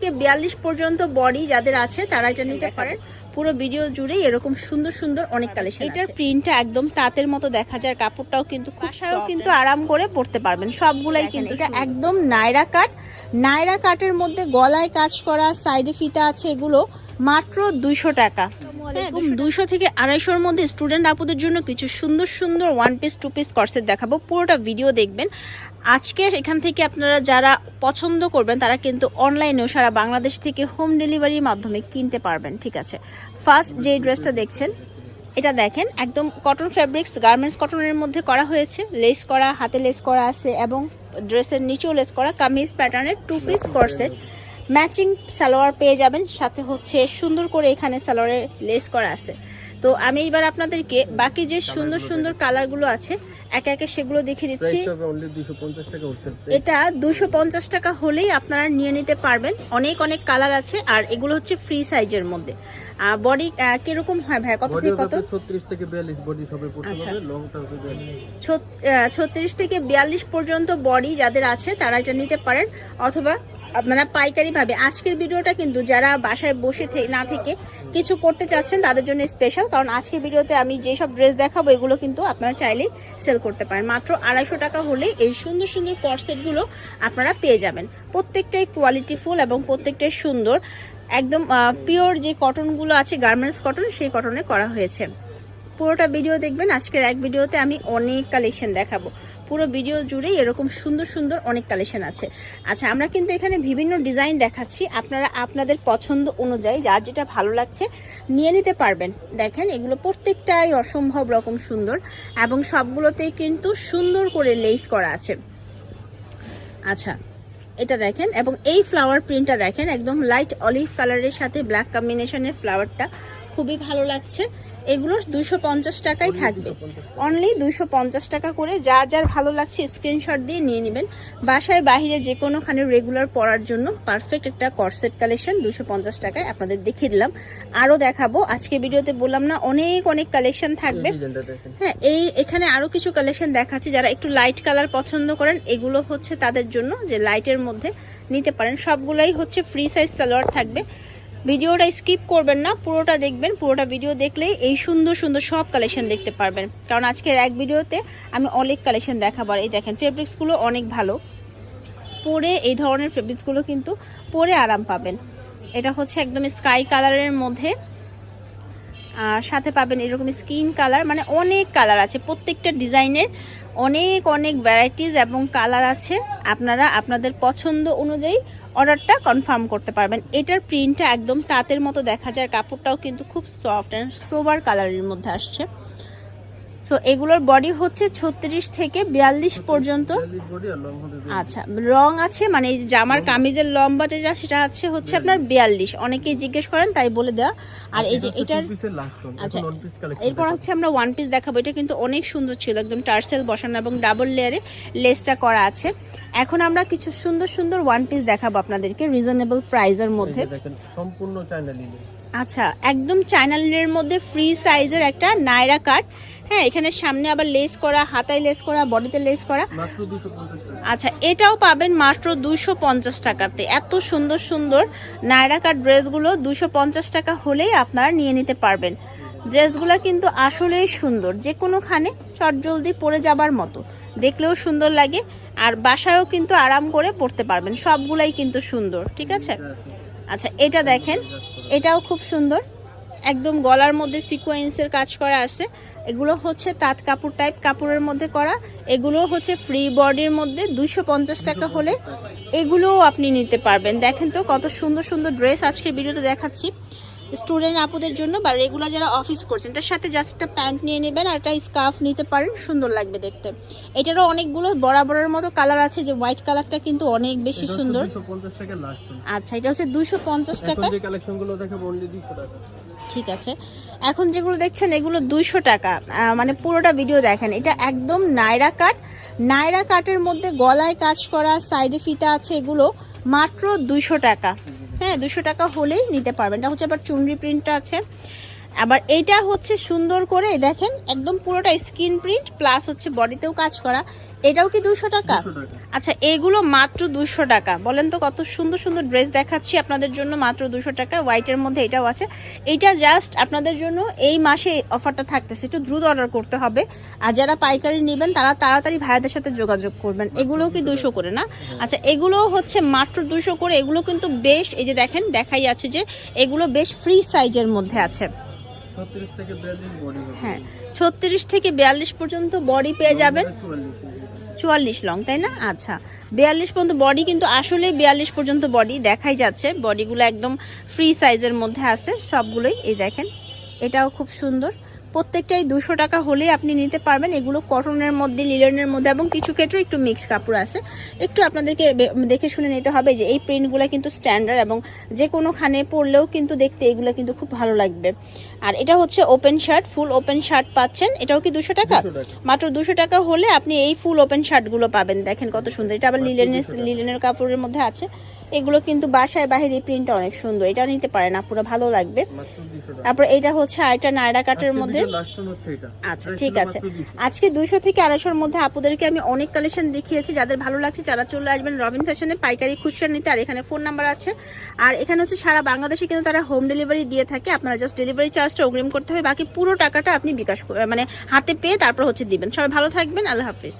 থেকে বিয়াল্লিশ পর্যন্ত বডি যাদের আছে তারা এটা নিতে পারেন। পুরো ভিডিও জুড়েই এরকম সুন্দর সুন্দর অনেক কালেকশন এটার প্রিন্টটা একদম তাঁতের মতো দেখা যায় কাপড়টাও কিন্তু বাসায়ও কিন্তু আরাম করে পড়তে পারবেন। সবগুলাই কিন্তু এটা একদম নায়রা কাট নায়রা কাটের মধ্যে গলায় কাজ করা সাইডে ফিতা আছে এগুলো মাত্র দুইশো টাকা। একদম দুইশো থেকে আড়াইশোর মধ্যে স্টুডেন্ট আপুদের জন্য কিছু সুন্দর সুন্দর one piece two piece corset দেখাবো। পুরোটা ভিডিও দেখবেন। আজকের এখান থেকে আপনারা যারা পছন্দ করবেন তারা কিন্তু অনলাইনেও সারা বাংলাদেশ থেকে হোম ডেলিভারির মাধ্যমে কিনতে পারবেন ঠিক আছে? ফার্স্ট যে ড্রেসটা দেখছেন এটা দেখেন একদম কটন ফ্যাব্রিক্স গার্মেন্টস কটনের মধ্যে করা হয়েছে। লেস করা হাতে লেস করা আছে এবং ড্রেসের নিচেও লেস করা কামিজ প্যাটার্নের two piece corset matching salwar পেয়ে যাবেন। সাথে হচ্ছে সুন্দর করে এখানে সালোয়ারে লেস করা আছে। তো আমি এবার আপনাদেরকে বাকি যে সুন্দর সুন্দর কালারগুলো আছে একে একে সেগুলো দেখিয়ে দিচ্ছি। প্রাইস হবে অনলি 250 টাকা হোলসেল এটা দুশো পঞ্চাশ টাকা হলেই আপনারা নিয়ে নিতে পারবেন। অনেক অনেক কালার আছে আর এগুলো হচ্ছে ফ্রি সাইজের মধ্যে। বডি কীরকম হয় ভাই কত থেকে কত? 36 থেকে 42 বডি আচ্ছা। হবে লংটা হবে 42 ছত্রিশ থেকে বিয়াল্লিশ পর্যন্ত বডি যাদের আছে তারা এটা নিতে পারেন। অথবা আপনারা পাইকারি ভাবে। আজকের ভিডিওটা কিন্তু যারা বাসায় বসে না থেকে কিছু করতে চাচ্ছেন, তাদের জন্য স্পেশাল কারণ আজকের ভিডিওতে আমি যেসব ড্রেস দেখাবো, এগুলো কিন্তু আপনারা চাইলেই সেল করতে পারেন। মাত্র আড়াইশো টাকা হলেই এই সুন্দর সুন্দর কর্সেটগুলো আপনারা পেয়ে যাবেন। প্রত্যেকটাই কোয়ালিটিফুল এবং প্রত্যেকটাই সুন্দর। একদম পিওর যে কটনগুলো আছে গার্মেন্টস কটন সেই কটনে করা হয়েছে। পুরোটা ভিডিও দেখবেন। আজকের এক ভিডিওতে আমি অনেক কালেকশন দেখাবো। পুরো ভিডিও জুড়েই এরকম সুন্দর সুন্দর অনেক কালেকশন আছে। আচ্ছা আমরা কিন্তু এখানে বিভিন্ন ডিজাইন দেখাচ্ছি। আপনারা আপনাদের পছন্দ অনুযায়ী, যার যেটা ভালো লাগছে, নিয়ে নিতে পারবেন। দেখেন, এগুলো প্রত্যেকটাই অসম্ভব রকম সুন্দর এবং সবগুলোতেই কিন্তু সুন্দর করে লেস করা আছে। আচ্ছা এটা দেখেন, এবং এই ফ্লাওয়ার প্রিন্টটা দেখেন, একদম লাইট অলিভ কালারের সাথে ব্ল্যাক কম্বিনেশনের ফ্লাওয়ারটা খুবই ভালো লাগছে। এগুলো দুশো পঞ্চাশ টাকাই থাকবে। অনলি দুশো পঞ্চাশ টাকা করে। যার যার ভালো লাগছে স্ক্রিনশট দিয়ে নিয়ে নেবেন। বাসায় বাইরে যে কোনোখানে রেগুলার পরার জন্য পারফেক্ট একটা কর্সেট কালেকশন দুশো পঞ্চাশ টাকায় আপনাদের দেখিয়ে দিলাম। আরও দেখাবো। আজকে ভিডিওতে বললাম না অনেক অনেক কালেকশন থাকবে। হ্যাঁ এই এখানে আরও কিছু কালেকশন দেখাচ্ছি। যারা একটু লাইট কালার পছন্দ করেন এগুলো হচ্ছে তাদের জন্য যে লাইটের মধ্যে নিতে পারেন। সবগুলাই হচ্ছে ফ্রি সাইজ সালোয়ার থাকবে। ভিডিওটা স্কিপ করবেন না, পুরোটা দেখবেন, পুরোটা ভিডিও দেখলেই এই সুন্দর সুন্দর সব কালেকশন দেখতে পারবেন। কারণ আজকের এক ভিডিওতে আমি অনেক কালেকশন দেখাবো এই দেখেন ফেব্রিক্সগুলো অনেক ভালো। পরে এই ধরনের ফেব্রিক্সগুলো কিন্তু পরে আরাম পাবেন। এটা হচ্ছে একদম স্কাই কালারের মধ্যে। আর সাথে পাবেন এরকম স্কিন কালার মানে অনেক কালার আছে। প্রত্যেকটা ডিজাইনের অনেক অনেক ভ্যারাইটিস এবং কালার আছে। আপনারা আপনাদের পছন্দ অনুযায়ী অর্ডারটা কনফার্ম করতে পারবেন। এটার প্রিন্টটা একদম তাঁতের মতো দেখা যায় কাপড়টাও কিন্তু খুব সফট অ্যান্ড সোবার কালারের মধ্যে আসছে। তো এগুলোর বডি হচ্ছে ছত্রিশ থেকে বিয়াল্লিশ পর্যন্ত। 42 লং হবে 42 আচ্ছা রং আছে মানে এই জামার কামিজের লম্বা যেটা সেটা আছে হচ্ছে আপনার বিয়াল্লিশ। অনেকেই জিজ্ঞেস করেন তাই বলে দেওয়া আর এই যে এটার আচ্ছা, এরপর হচ্ছে আমরা ওয়ান পিস দেখাবো। এটা কিন্তু অনেক সুন্দর ছিল একদম টার্সেল বসানো এবং ডাবল লেয়ারে লেসটা করা আছে। এখন আমরা কিছু সুন্দর সুন্দর ওয়ান পিস দেখাবো আপনাদেরকে রিজনেবল প্রাইজের মধ্যে। সম্পূর্ণ চায়না আচ্ছা একদম চাইনালের মধ্যে ফ্রি সাইজের একটা নায়রা কাট হ্যাঁ এখানে সামনে আবার লেস করা হাতায় লেস করা বডিতে লেস করা। মাত্র 250 টাকা। আচ্ছা এটাও পাবেন মাত্র দুশো পঞ্চাশ টাকাতে। এত সুন্দর সুন্দর নায়রা কাট ড্রেসগুলো দুশো পঞ্চাশ টাকা হলেই আপনারা নিয়ে নিতে পারবেন। ড্রেসগুলো কিন্তু আসলেই সুন্দর যে কোনোখানে চটজলদি পরে যাবার মতো। দেখলেও সুন্দর লাগে আর বাসায়ও কিন্তু আরাম করে পড়তে পারবেন। সবগুলাই কিন্তু সুন্দর ঠিক আছে। আচ্ছা এটা দেখেন। এটাও খুব সুন্দর। একদম গলার মধ্যে সিকোয়েন্সের কাজ করা আছে। এগুলো হচ্ছে তাঁত কাপড় টাইপ কাপড়ের মধ্যে করা। এগুলো হচ্ছে ফ্রি বডির মধ্যে পঞ্চাশ টাকা হলে এগুলোও আপনি নিতে পারবেন। দেখেন তো কত সুন্দর সুন্দর ড্রেস আজকে ভিডিওতে দেখাচ্ছি। স্টুডেন্ট আপুদের জন্য বা রেগুলার যারা অফিস করছেন তার সাথে জাস্ট একটা প্যান্ট নিয়ে নেবেন আর একটা স্কার্ফ নিতে পারেন সুন্দর লাগবে দেখতে। এটারও অনেকগুলো বরাবরের মতো কালার আছে যে হোয়াইট কালারটা কিন্তু অনেক বেশি সুন্দর। 250 টাকা লাস্ট আচ্ছা এটা হচ্ছে দুশো পঞ্চাশ টাকা। এখন যে কালেকশনগুলো দেখাবো অনলি 200 টাকা। ঠিক আছে। এখন যেগুলো দেখছেন এগুলো দুইশো টাকা। মানে পুরোটা ভিডিও দেখেন। এটা একদম নায়রা কাট নায়রা কাটের মধ্যে গলায় কাজ করা সাইডে ফিতা আছে এগুলো মাত্র দুইশো টাকা। হ্যাঁ দুশো টাকা হলেই নিতে পারবেন। এটা হচ্ছে আবার চুনরি প্রিন্টটা আছে। আবার এইটা হচ্ছে সুন্দর করে দেখেন একদম পুরোটা স্ক্রিন প্রিন্ট প্লাস হচ্ছে বডিতেও কাজ করা। এটাও কি দুশো টাকা? আচ্ছা এগুলো মাত্র দুশো টাকা। বলেন তো কত সুন্দর সুন্দর ড্রেস দেখাচ্ছি আপনাদের জন্য মাত্র দুশো টাকা। হোয়াইটের মধ্যে এটাও আছে। এটা জাস্ট আপনাদের জন্য এই মাসে অফারটা থাকতেছে। একটু দ্রুত অর্ডার করতে হবে। আর যারা পাইকারি নেবেন তারা তাড়াতাড়ি ভাইয়াদের সাথে যোগাযোগ করবেন। এগুলোও কি দুশো করে না? আচ্ছা এগুলো হচ্ছে মাত্র দুশো করে। এগুলো কিন্তু বেশ এই যে দেখেন দেখাই যাচ্ছে যে এগুলো বেশ ফ্রি সাইজের মধ্যে আছে। হ্যাঁ ছত্রিশ থেকে বিয়াল্লিশ পর্যন্ত বডি পেয়ে যাবেন। চুয়াল্লিশ চুয়াল্লিশ লং তাই না? আচ্ছা বিয়াল্লিশ পর্যন্ত বডি কিন্তু আসলে বিয়াল্লিশ পর্যন্ত বডি দেখাই যাচ্ছে। বডিগুলো একদম ফ্রি সাইজের মধ্যে আছে সবগুলোই। এই দেখেন এটাও খুব সুন্দর। প্রত্যেকটাই দুশো টাকা হলে আপনি নিতে পারবেন। এগুলো কটনের মধ্যে লিলনের মধ্যে এবং কিছু ক্ষেত্রে একটু মিক্স কাপড় আছে। একটু আপনাদেরকে দেখে শুনে নিতে হবে যে এই প্রিন্টগুলো কিন্তু স্ট্যান্ডার্ড এবং যে কোনোখানে পরলেও কিন্তু দেখতে এগুলো কিন্তু খুব ভালো লাগবে। আর এটা হচ্ছে open shirt full open shirt পাচ্ছেন। এটাও কি দুশো টাকা? মাত্র দুশো টাকা হলে আপনি এই ফুল ওপেন শার্টগুলো পাবেন। দেখেন কত সুন্দর। এটা আবার লিলেনের 200 লিলেনের কাপড়ের মধ্যে আছে। এগুলো কিন্তু বাসায় বাহিরে প্রিন্টটা অনেক সুন্দর। এটা নিতে পারেন পুরো ভালো লাগবে। তারপর এটা হচ্ছে আরেকটা নায়রা কাটের মধ্যে। আচ্ছা, ঠিক আছে। আজকে দুইশো থেকে আড়াইশোর মধ্যে আপুদেরকে আমি অনেক কালেকশন দেখিয়েছি যাদের ভালো লাগছে যারা চলে আসবেন রবিন ফ্যাশনে পাইকারি খুচরা নিতে আর এখানে ফোন নাম্বার আছে। আর এখানে হচ্ছে সারা বাংলাদেশে কিন্তু তারা হোম ডেলিভারি দিয়ে থাকে। আপনারা জাস্ট ডেলিভারি চার্জটা অগ্রিম করতে হবে বাকি পুরো টাকাটা আপনি বিকাশ মানে হাতে পেয়ে তারপর হচ্ছে দিবেন। সবাই ভালো থাকবেন আল্লাহ হাফিজ।